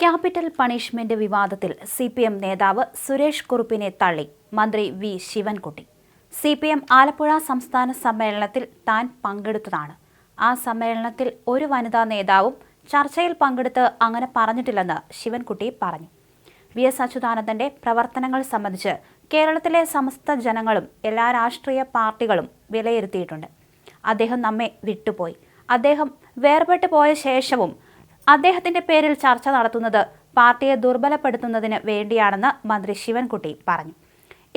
Capital punishment വിവാദത്തിൽ C P M നേതാവ് സുരേഷ് കുറുപ്പിനെ തള്ളി. മന്ത്രി V Sivankutty. C P M Alappuzha സംസ്ഥാന സമ്മേളനത്തിൽ താൻ പങ്കെടുത്തതാണ്. ആ സമ്മേളനത്തിൽ ഒരു വനിതാ നേതാവും ചർച്ചയിൽ പങ്കെടുത്ത് അങ്ങനെ പറഞ്ഞിട്ടില്ലെന്ന് ശിവൻകുട്ടി പറഞ്ഞു. വി എസ് അച്യുതാനന്ദന്റെ പ്രവർത്തനങ്ങൾ സംബന്ധിച്ച് കേരളത്തിലെ സമസ്ത ജനങ്ങളും എല്ലാ രാഷ്ട്രീയ പാർട്ടികളും വിലയിരുത്തിയിട്ടുണ്ട്. അദ്ദേഹം നമ്മെ വിട്ടുപോയി. അദ്ദേഹം വേർപെട്ടു പോയ ശേഷവും അദ്ദേഹത്തിന്റെ പേരിൽ ചർച്ച നടത്തുന്നത് പാർട്ടിയെ ദുർബലപ്പെടുത്തുന്നതിന് വേണ്ടിയാണെന്ന് മന്ത്രി ശിവൻകുട്ടി പറഞ്ഞു.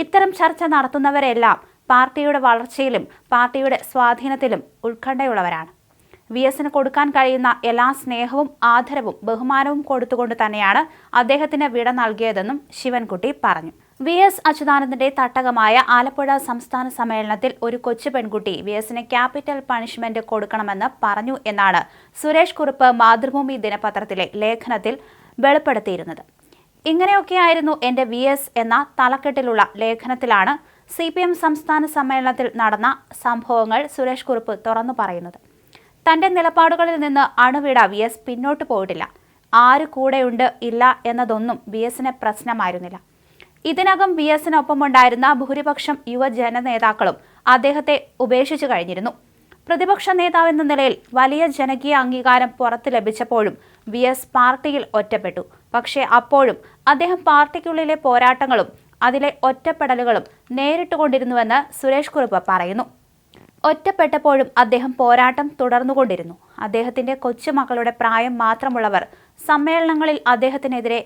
ഇത്തരം ചർച്ച നടത്തുന്നവരെല്ലാം പാർട്ടിയുടെ വളർച്ചയിലും പാർട്ടിയുടെ സ്വാധീനത്തിലും ഉത്കണ്ഠയുള്ളവരാണ്. വി എസിന് കൊടുക്കാൻ കഴിയുന്ന എല്ലാ സ്നേഹവും ആദരവും ബഹുമാനവും കൊടുത്തുകൊണ്ട് തന്നെയാണ് അദ്ദേഹത്തിന് വിട നൽകിയതെന്നും ശിവൻകുട്ടി പറഞ്ഞു. വി എസ് അച്യുതാനന്ദന്റെ തട്ടകമായ ആലപ്പുഴ സംസ്ഥാന സമ്മേളനത്തിൽ ഒരു കൊച്ചു പെൺകുട്ടി വി എസിന് ക്യാപിറ്റൽ പണിഷ്മെന്റ് കൊടുക്കണമെന്ന് പറഞ്ഞു എന്നാണ് സുരേഷ് കുറുപ്പ് മാതൃഭൂമി ദിനപത്രത്തിലെ ലേഖനത്തിൽ വെളിപ്പെടുത്തിയിരുന്നത്. ഇങ്ങനെയൊക്കെയായിരുന്നു എന്റെ വി എസ് എന്ന തലക്കെട്ടിലുള്ള ലേഖനത്തിലാണ് സി പി എം സംസ്ഥാന സമ്മേളനത്തിൽ നടന്ന സംഭവങ്ങൾ സുരേഷ് കുറുപ്പ് തുറന്നു പറയുന്നത്. തന്റെ നിലപാടുകളിൽ നിന്ന് അണുവിട വി എസ് പിന്നോട്ട് പോയിട്ടില്ല. ആര് കൂടെയുണ്ട് ഇല്ല എന്നതൊന്നും വി എസിന് പ്രശ്നമായിരുന്നില്ല. ഇതിനകം വി എസിനൊപ്പമുണ്ടായിരുന്ന ഭൂരിപക്ഷം യുവജന നേതാക്കളും അദ്ദേഹത്തെ ഉപേക്ഷിച്ചു കഴിഞ്ഞിരുന്നു. പ്രതിപക്ഷ നേതാവെന്ന നിലയിൽ വലിയ ജനകീയ അംഗീകാരം പുറത്ത് ലഭിച്ചപ്പോഴും വി എസ് പാർട്ടിയിൽ ഒറ്റപ്പെട്ടു. പക്ഷേ അപ്പോഴും അദ്ദേഹം പാർട്ടിക്കുള്ളിലെ പോരാട്ടങ്ങളും അതിലെ ഒറ്റപ്പെടലുകളും നേരിട്ടുകൊണ്ടിരുന്നുവെന്ന് സുരേഷ് കുറുപ്പ് പറയുന്നു. ഒറ്റപ്പെട്ടപ്പോഴും അദ്ദേഹം പോരാട്ടം തുടർന്നുകൊണ്ടിരുന്നു. അദ്ദേഹത്തിന്റെ കൊച്ചുമക്കളുടെ പ്രായം മാത്രമുള്ളവർ സമ്മേളനങ്ങളിൽ അദ്ദേഹത്തിനെതിരെ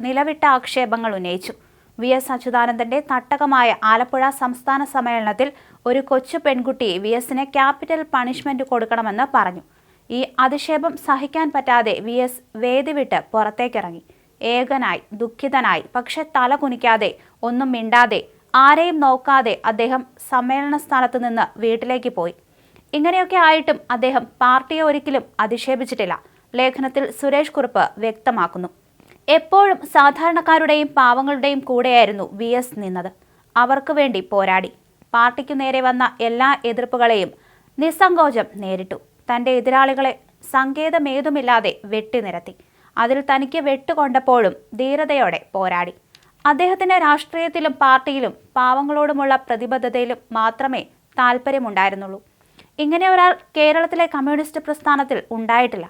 നിലവിട്ട ആക്ഷേപങ്ങൾ ഉന്നയിച്ചു. വി എസ് അച്യുതാനന്ദന്റെ തട്ടകമായ ആലപ്പുഴ സംസ്ഥാന സമ്മേളനത്തിൽ ഒരു കൊച്ചു പെൺകുട്ടി വി എസിന് ക്യാപിറ്റൽ പണിഷ്മെന്റ് കൊടുക്കണമെന്ന് പറഞ്ഞു. ഈ അധിക്ഷേപം സഹിക്കാൻ പറ്റാതെ വി എസ് വേദി വിട്ട് പുറത്തേക്കിറങ്ങി. ഏകനായി ദുഃഖിതനായി പക്ഷെ തല കുനിക്കാതെ ഒന്നും മിണ്ടാതെ ആരെയും നോക്കാതെ അദ്ദേഹം സമ്മേളന സ്ഥാനത്ത് നിന്ന് വീട്ടിലേക്ക് പോയി. ഇങ്ങനെയൊക്കെ ആയിട്ടും അദ്ദേഹം പാർട്ടിയെ ഒരിക്കലും അധിക്ഷേപിച്ചിട്ടില്ല. ലേഖനത്തിൽ സുരേഷ് കുറുപ്പ് വ്യക്തമാക്കുന്നു. എപ്പോഴും സാധാരണക്കാരുടെയും പാവങ്ങളുടെയും കൂടെയായിരുന്നു വി എസ് നിന്നത്. അവർക്ക് വേണ്ടി പോരാടി. പാർട്ടിക്കു നേരെ വന്ന എല്ലാ എതിർപ്പുകളെയും നിസ്സങ്കോചം നേരിട്ടു. തന്റെ എതിരാളികളെ സങ്കേതമേതുമില്ലാതെ വെട്ടിനിരത്തി അതിൽ തനിക്ക് വെട്ടുകൊണ്ടപ്പോഴും ധീരതയോടെ പോരാടി. അദ്ദേഹത്തിന് രാഷ്ട്രീയത്തിലും പാർട്ടിയിലും പാവങ്ങളോടുമുള്ള പ്രതിബദ്ധതയിലും മാത്രമേ താല്പര്യമുണ്ടായിരുന്നുള്ളൂ ഇങ്ങനെ ഒരാൾ കേരളത്തിലെ കമ്മ്യൂണിസ്റ്റ് പ്രസ്ഥാനത്തിൽ ഉണ്ടായിട്ടില്ല.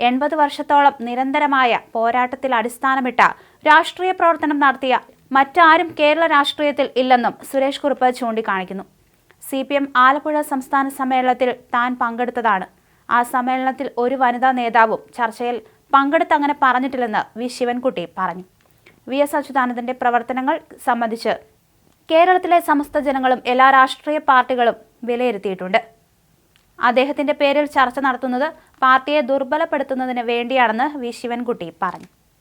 എൺപത് വർഷത്തോളം നിരന്തരമായ പോരാട്ടത്തിൽ അടിസ്ഥാനമിട്ട രാഷ്ട്രീയ പ്രവർത്തനം നടത്തിയ മറ്റാരും കേരള രാഷ്ട്രീയത്തിൽ ഇല്ലെന്നും സുരേഷ് കുറുപ്പ് ചൂണ്ടിക്കാണിക്കുന്നു. സി പി എം ആലപ്പുഴ സംസ്ഥാന സമ്മേളനത്തിൽ താൻ പങ്കെടുത്തതാണ്. ആ സമ്മേളനത്തിൽ ഒരു വനിതാ നേതാവും ചർച്ചയിൽ പങ്കെടുത്തങ്ങനെ പറഞ്ഞിട്ടില്ലെന്ന് വി. ശിവൻകുട്ടി പറഞ്ഞു. വി. എസ്. അച്യുതാനന്ദന്റെ പ്രവർത്തനങ്ങൾ സംബന്ധിച്ച് കേരളത്തിലെ സമസ്ത ജനങ്ങളും എല്ലാ രാഷ്ട്രീയ പാർട്ടികളും വിലയിരുത്തിയിട്ടുണ്ട്. അദ്ദേഹത്തിന്റെ പേരിൽ ചർച്ച നടത്തുന്നത് പാർട്ടിയെ ദുർബലപ്പെടുത്തുന്നതിന് വേണ്ടിയാണെന്ന് വി. ശിവൻകുട്ടി പറഞ്ഞു.